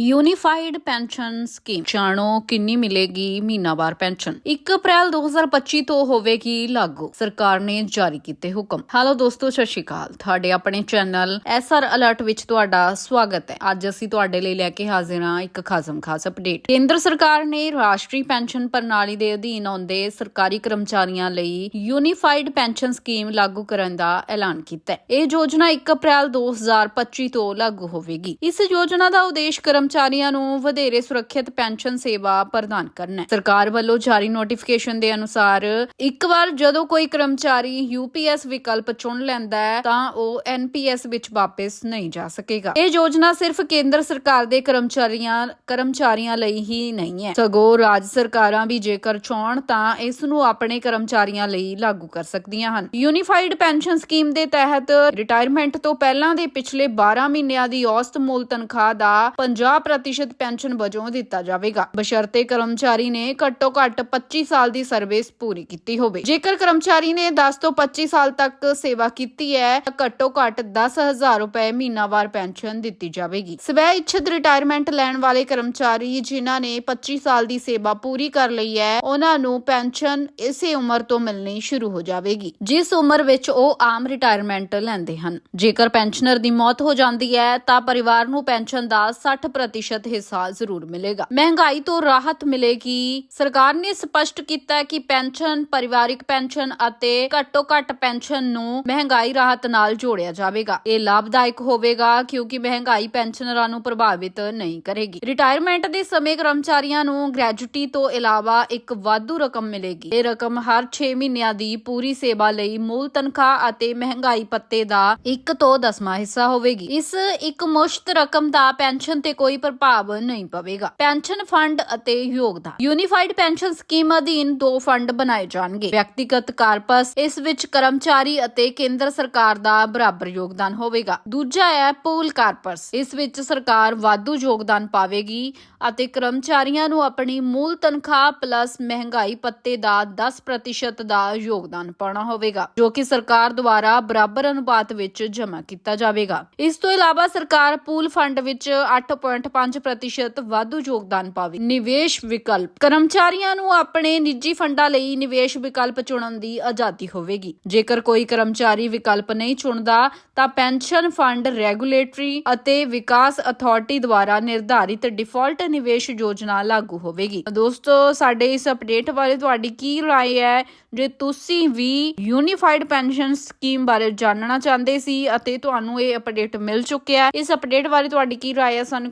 Unified pension scheme. ਜਾਣੋ ਕਿੰਨੀ ਮਿਲੇਗੀ ਮਹੀਨਾਵਾਰ ਪੈਨਸ਼ਨ। 1 ਅਪ੍ਰੈਲ 2025 ਤੋਂ ਹੋਵੇਗੀ ਲਾਗੂ। ਸਰਕਾਰ ਨੇ ਜਾਰੀ ਕੀਤੇ ਹੁਕਮ। ਹੈਲੋ ਦੋਸਤੋ, ਸਤਿ ਸ਼੍ਰੀ ਅਕਾਲ। ਤੁਹਾਡੇ ਆਪਣੇ ਚੈਨਲ ਐਸਆਰ ਅਲਰਟ ਵਿੱਚ ਤੁਹਾਡਾ ਸਵਾਗਤ ਹੈ। ਅੱਜ ਅਸੀਂ ਤੁਹਾਡੇ ਲਈ ਲੈ ਕੇ ਹਾਜ਼ਰ ਹਾਂ ਇੱਕ ਖਾਸਮ ਖਾਸ ਅਪਡੇਟ। ਕੇਂਦਰ ਸਰਕਾਰ ਨੇ ਰਾਸ਼ਟਰੀ ਪੈਨਸ਼ਨ ਪ੍ਰਣਾਲੀ ਦੇ ਅਧੀਨ ਆਉਂਦੇ ਸਰਕਾਰੀ ਕਰਮਚਾਰੀਆਂ ਲਈ ਯੂਨੀਫਾਈਡ ਪੈਨਸ਼ਨ ਸਕੀਮ ਲਾਗੂ ਕਰਨ ਦਾ ਐਲਾਨ ਕੀਤਾ ਹੈ। ਇਹ ਯੋਜਨਾ 1 ਅਪ੍ਰੈਲ 2025 ਤੋਂ ਲਾਗੂ ਹੋਵੇਗੀ। ਇਸ ਯੋਜਨਾ ਦਾ ਉਦੇਸ਼ ਕਰਮ ਕਰਮਚਾਰੀਆਂ ਨੂੰ ਵਧੇਰੇ ਸੁਰੱਖਿਅਤ ਪੈਨਸ਼ਨ ਸੇਵਾ ਪ੍ਰਦਾਨ ਕਰਨਾ ਹੈ। ਸਰਕਾਰ ਵੱਲੋਂ ਜਾਰੀ ਨੋਟੀਫਿਕੇਸ਼ਨ ਦੇ ਅਨੁਸਾਰ ਇੱਕ ਵਾਰ ਜਦੋਂ ਕੋਈ ਕਰਮਚਾਰੀ ਯੂਪੀਐਸ ਵਿਕਲਪ ਚੁਣ ਲੈਂਦਾ ਹੈ, ਤਾਂ ਉਹ ਐਨਪੀਐਸ ਵਿੱਚ ਵਾਪਸ ਨਹੀਂ ਜਾ ਸਕੇਗਾ। ਇਹ ਯੋਜਨਾ ਸਿਰਫ ਕੇਂਦਰ ਸਰਕਾਰ ਦੇ ਕਰਮਚਾਰੀਆਂ ਕਰਮਚਾਰੀਆਂ ਲਈ ਹੀ ਨਹੀਂ ਹੈ। ਸਗੋਂ ਰਾਜ ਸਰਕਾਰਾਂ ਵੀ ਜੇਕਰ ਚਾਹਣ ਤਾਂ ਇਸ ਨੂੰ ਆਪਣੇ ਕਰਮਚਾਰੀਆਂ ਲਈ ਲਾਗੂ ਕਰ ਸਕਦੀਆਂ ਹਨ। ਯੂਨੀਫਾਈਡ ਪੈਨਸ਼ਨ ਸਕੀਮ ਦੇ ਤਹਿਤ ਰਿਟਾਇਰਮੈਂਟ ਤੋਂ ਪਹਿਲਾਂ ਦੇ ਪਿਛਲੇ 12 ਮਹੀਨਿਆਂ ਦੀ ਔਸਤ ਮੁੱਲ ਤਨਖਾਹ ਦਾ 50% ਪੈਨਸ਼ਨ ਵਜੋਂ ਦਿੱਤਾ ਜਾਵੇਗਾ ਬਸ਼ਰਤੇ ਕਰਮਚਾਰੀ ਨੇ ਘੱਟੋ ਘੱਟ 25 ਸਾਲ ਦੀ ਸਰਵਿਸ ਪੂਰੀ ਕੀਤੀ ਹੋਵੇ ਜੇਕਰ ਕਰਮਚਾਰੀ ਨੇ 10 ਤੋਂ 25 ਸਾਲ ਤੱਕ ਸੇਵਾ ਕੀਤੀ ਹੈ ਤਾਂ ਘੱਟੋ ਘੱਟ 10000 ਰੁਪਏ ਮਹੀਨਾਵਾਰ ਪੈਨਸ਼ਨ ਦਿੱਤੀ ਜਾਵੇਗੀ ਸਵੈ ਇੱਛਤ ਰਿਟਾਇਰਮੈਂਟ ਲੈਣ ਵਾਲੇ ਕਰਮਚਾਰੀ ਜਿਨ੍ਹਾਂ ਨੇ 25 ਸਾਲ ਦੀ ਸੇਵਾ ਪੂਰੀ ਕਰ ਲਈ ਹੈ ਉਹਨਾਂ ਨੂੰ ਪੈਨਸ਼ਨ ਇਸੇ ਉਮਰ ਤੋਂ ਮਿਲਣੀ ਸ਼ੁਰੂ ਹੋ ਜਾਵੇਗੀ ਜਿਸ ਉਮਰ ਵਿੱਚ ਉਹ ਆਮ ਰਿਟਾਇਰਮੈਂਟ ਲੈਂਦੇ ਹਨ ਜੇਕਰ ਪੈਨਸ਼ਨਰ ਦੀ ਮੌਤ ਹੋ ਜਾਂਦੀ ਹੈ ਤਾਂ ਪਰਿਵਾਰ ਨੂੰ ਪੈਨਸ਼ਨ ਦਾ 60% ਪ੍ਰਤੀਸ਼ਤ ਹਿੱਸਾ ਜ਼ਰੂਰ ਮਿਲੇਗਾ ਮਹਿੰਗਾਈ ਤੋਂ ਰਾਹਤ ਮਿਲੇਗੀ ਸਰਕਾਰ ਨੇ ਸਪਸ਼ਟ ਕੀਤਾ ਕਿ ਪੈਨਸ਼ਨ ਪਰਿਵਾਰਿਕ ਪੈਨਸ਼ਨ ਅਤੇ ਘੱਟੋ ਘੱਟ ਪੈਨਸ਼ਨ ਨੂੰ ਮਹਿੰਗਾਈ ਰਾਹਤ ਨਾਲ ਜੋੜਿਆ ਜਾਵੇਗਾ ਇਹ ਲਾਭਦਾਇਕ ਹੋਵੇਗਾ ਕਿਉਂਕਿ ਮਹਿੰਗਾਈ ਪੈਨਸ਼ਨਰਾਂ ਨੂੰ ਪ੍ਰਭਾਵਿਤ ਨਹੀਂ ਕਰੇਗੀ ਰਿਟਾਇਰਮੈਂਟ ਦੇ ਸਮੇਂ ਕਰਮਚਾਰੀਆਂ ਨੂੰ ਗ੍ਰੈਜੂਟੀ ਤੋਂ ਇਲਾਵਾ ਇੱਕ ਵਾਧੂ ਰਕਮ ਮਿਲੇਗੀ ਇਹ ਰਕਮ ਹਰ 6 ਮਹੀਨਿਆਂ ਦੀ ਪੂਰੀ ਸੇਵਾ ਲਈ ਮੂਲ ਤਨਖਾਹ ਅਤੇ ਮਹਿੰਗਾਈ ਪੱਤੇ ਦਾ 1 ਤੋਂ 10ਵਾਂ ਹਿੱਸਾ ਹੋਵੇਗੀ ਇਸ ਇੱਕ ਮੁਸ਼ਤ ਰਕਮ ਦਾ ਪੈਨਸ਼ਨ ਤੇ ਕੋਈ ਕੋਈ ਪ੍ਰਭਾਵ ਨਹੀਂ ਪਵੇਗਾ। ਪੈਨਸ਼ਨ ਫੰਡ ਅਤੇ ਯੋਗਦਾਨ। ਯੂਨੀਫਾਈਡ ਪੈਨਸ਼ਨ ਸਕੀਮ ਅਧੀਨ ਦੋ ਫੰਡ ਬਣਾਏ ਜਾਣਗੇ। ਵਿਅਕਤੀਗਤ ਕਾਰਪਸ, ਇਸ ਵਿੱਚ ਕਰਮਚਾਰੀ ਅਤੇ ਕੇਂਦਰ ਸਰਕਾਰ ਦਾ ਬਰਾਬਰ ਯੋਗਦਾਨ ਹੋਵੇਗਾ। ਦੂਜਾ ਹੈ ਪੂਲ ਕਾਰਪਸ। ਇਸ ਵਿੱਚ ਸਰਕਾਰ ਵਾਧੂ ਯੋਗਦਾਨ ਪਾਵੇਗੀ ਅਤੇ ਕਰਮਚਾਰੀਆਂ ਨੂੰ ਆਪਣੀ ਮੂਲ ਤਨਖਾਹ ਪਲੱਸ ਮਹਿੰਗਾਈ ਪੱਤੇ ਦਾ 10% ਦਾ ਯੋਗਦਾਨ ਪਾਉਣਾ ਹੋਵੇਗਾ, ਜੋ ਕਿ ਸਰਕਾਰ ਦੁਆਰਾ ਬਰਾਬਰ ਅਨੁਪਾਤ ਵਿੱਚ ਜਮ੍ਹਾਂ ਕੀਤਾ ਜਾਵੇਗਾ। ਇਸ ਤੋਂ ਇਲਾਵਾ ਸਰਕਾਰ ਪੂਲ ਫੰਡ ਵਿੱਚ 8.5% ਵਾਧੂ ਯੋਗਦਾਨ ਪਾਵੇ ਨਿਵੇਸ਼ ਵਿਕਲਪ ਕਰਮਚਾਰੀਆਂ ਨੂੰ ਆਪਣੇ ਨਿੱਜੀ ਫੰਡਾਂ ਲਈ ਨਿਵੇਸ਼ ਵਿਕਲਪ ਚੁਣਨ ਦੀ ਆਜ਼ਾਦੀ ਹੋਵੇਗੀ ਜੇਕਰ ਕੋਈ ਕਰਮਚਾਰੀ ਵਿਕਲਪ ਨਹੀਂ ਚੁਣਦਾ ਤਾਂ ਪੈਨਸ਼ਨ ਫੰਡ ਰੈਗੂਲੇਟਰੀ ਅਤੇ ਵਿਕਾਸ ਅਥਾਰਟੀ ਦੁਆਰਾ ਨਿਰਧਾਰਿਤ ਡਿਫਾਲਟ ਨਿਵੇਸ਼ ਯੋਜਨਾ ਲਾਗੂ ਹੋਵੇਗੀ ਦੋਸਤੋ ਸਾਡੇ ਇਸ ਅਪਡੇਟ ਬਾਰੇ ਤੁਹਾਡੀ ਕੀ رائے ਹੈ ਜੇ ਤੁਸੀਂ ਵੀ ਯੂਨੀਫਾਈਡ ਪੈਨਸ਼ਨ ਸਕੀਮ ਬਾਰੇ ਜਾਣਨਾ ਚਾਹੁੰਦੇ ਸੀ ਅਤੇ ਤੁਹਾਨੂੰ ਇਹ ਅਪਡੇਟ ਮਿਲ ਚੁੱਕਿਆ ਹੈ ਇਸ ਅਪਡੇਟ ਬਾਰੇ ਤੁਹਾਡੀ ਕੀ رائے ਹੈ ਸਾਨੂੰ